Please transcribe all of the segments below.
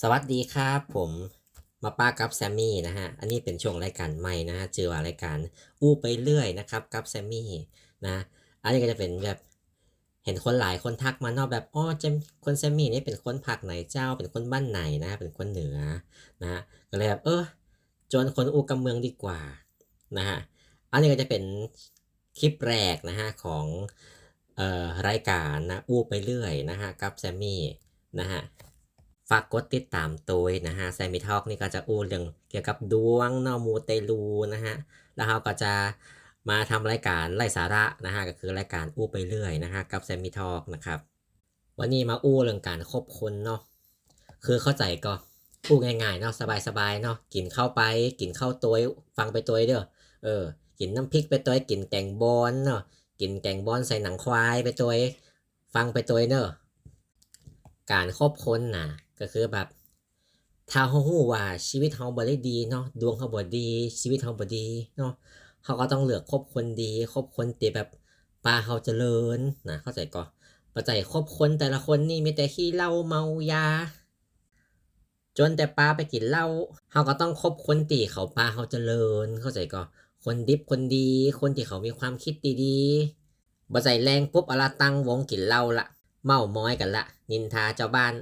สวัสดีครับผมมาป้ากับแซมมี่นะฮะ อันนี้เป็นช่วงรายการใหม่นะฮะชื่อว่ารายการอู้ไปเรื่อยนะครับกับแซมมี่นะ อันนี้ก็จะเป็นแบบเห็นคนหลายคนทักมาเนอกแบบอ๋อเจมคนแซมมี่นี่เป็นคนภาคไหนเจ้า เป็นคนบ้านไหนนะ เป็นคนเหนือนะฮะก็เลยแบบเออจนคนอู้กำเมืองดีกว่านะฮะ อันนี้ก็จะเป็นคลิปแรกนะฮะของเอ่อรายการนะอู้ไปเรื่อยนะฮะกับแซมมี่นะฮะ ฝากกดติดตามตัวนะฮะแซมิทอกนี่ก็จะอู้เรื่องเกี่ยวกับดวงนอมูเตลูนะฮะ แล้วเราก็จะมาทำรายการไร้สาระนะฮะ ก็คือรายการอู้ไปเรื่อยนะฮะ กับแซมิทอกนะครับ วันนี้มาอู้เรื่องการคบคนเนาะ คือเข้าใจก็อู้ง่ายๆเนาะสบายๆเนาะ กินเข้าไป กินเข้าตัวฟังไปตัวเด้อ เออ กินน้ำพริกไปตัวกินแกงบอนเนาะ กินแกงบอนใส่หนังควายไปตัวฟังไปตัวเนอะการคบคนน่ะ ก็คือแบบถ้าเขาหู้ว่าชีวิตเขาบ่ได้ดีเนาะดวงเขาบ่ดี ชีวิตเขาบ่ดีเนาะเขาก็ต้องเลือกคบคนดีคบคนที่แบบปาเขาเจริญนะเข้าใจก่อนปัจจัยคบคนแต่ละคนนี่มีแต่ขี้เหล้าเมายา จนแต่ปาไปกินเหล้าเขาก็ต้องคบคนตีเขาปาเขาเจริญ เข้าใจก่อนคนดิบคนดี คนที่เขามีความคิดดีๆบ่ใจแรงปุ๊บอละตั้งวงกินเหล้าละเมาม้อยกันละ นินทาเจ้าบ้าน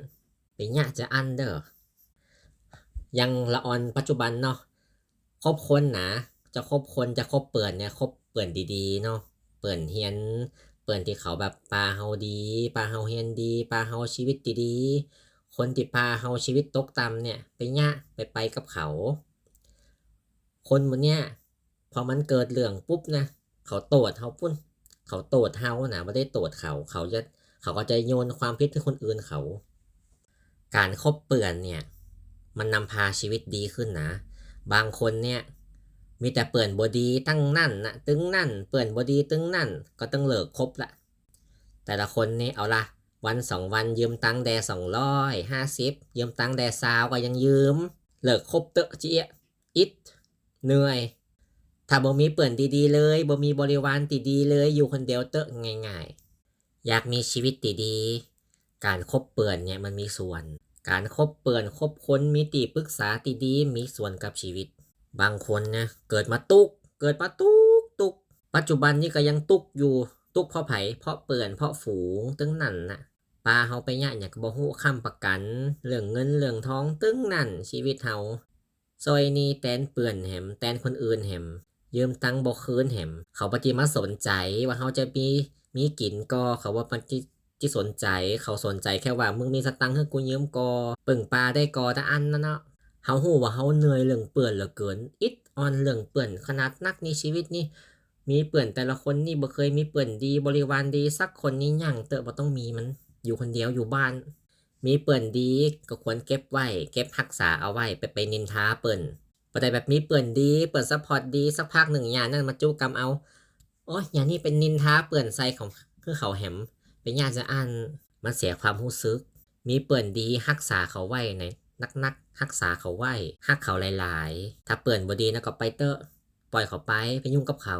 ไปยะจะอันเด้อยังละออนปัจจุบันเนาะคบคนนะจะคบคนจะคบเปื่อนเนี่ยคบเปื่อนดีๆเนาะเปื่อนเฮียน เปื่อนที่เขาแบบปลาเฮาดีปลาเฮาเฮียนดีปลาเฮาชีวิตดีๆคนที่ปลาเฮาชีวิตตกต่ำเนี่ยไปยะไปไปกับเขา คนบนเนี้ยพอมันเกิดเรื่องปุ๊บนะเขาโตดเขาปุ้น เขาโตดเฮานะไม่ได้โตดเขา เขาจะเขาก็จะโยนความผิดให้คนอื่นเขา การคบเปื่อนเนี่ย มันนำพาชีวิตดีขึ้นนะ บางคนเนี่ย มีแต่เปื่อนบอดีตั้งนั่นนะตึงนั่น เปื่อนบอดีตึงนั่น ก็ต้องเลิกคบละ แต่ละคนนี่เอาละวันสองวันยืมตังค์แดสองร้อยห้าสิบยืมตังค์แดซาวก็ยังยืม เลิกคบเตอะเจี๊ยอิดเหนื่อย ถ้าบ่มีเปื่อนดีๆเลยบ่มีบริวารดีๆเลยอยู่คนเดียวเตอะง่ายๆ อยากมีชีวิตดีๆ การคบเปื่อนเนี่ยมันมีส่วน การคบเปื่อนคบค้นมีตีปรึกษาตีดีมีส่วนกับชีวิต บางคนนะเกิดมาตุก เกิดมาตุกตุก ปัจจุบันนี้ก็ยังตุกอยู่ตุกเพราะไผเพราะเปื่อนเพราะฝูงตึงนั่นน่ะปลาเฮาไปยะอยากบ่ฮู้ค้ำประกัน เรื่องเงินเรื่องท้องตึงนั่นชีวิตเฮาซอยนี้แตนเปื่อนแหมแตนคนอื่นแหมยืมตังค์บ่คืนแหมเขาปฏิมาสนใจว่าเขาจะมีมีกินก็เขาว่ามัน จิจิสนใจเขาสนใจแค่ว่ามึงมีสตังค์ให้กูยืมกอปึ่งปลาได้กอแต่อันนั่นเนาะเฮาหูว่าเฮาเหนื่อยเรื่องเปื่อนเหลือเกินอิดออนเรื่องเปื่อนขนาดนักในชีวิตนี่มีเปื่อนแต่ละคนนี่บ่เคยมีเปื่อนดีบริวารดีสักคนนี่ย่างเตอะบ่ต้องมีมันอยู่คนเดียวอยู่บ้าน มีเปื่อนดีก็ควรเก็บไว้ เก็บรักษาเอาไว้ไปไปนินทาเปื่อนปแต่แบบมีเปิ่อนดีเปิดซัพพอร์ตดีสักพักหนึ่งอย่างนั่นมาจู้กรรมเอาโอ้ยอย่างนี้เป็นนินทาเปื่อนใส่ของคือเขาแหม เป็นญาติจะอ่านมันเสียความรู้สึก มีเปิ่นดีฮักษาเขาไว้ในนักนักฮักษาเขาไว้ฮักเขาหลาย ๆ ถ้าเปิ่นบดีนะก็ไปเตอะปล่อยเขาไปไปยุ่งกับเขา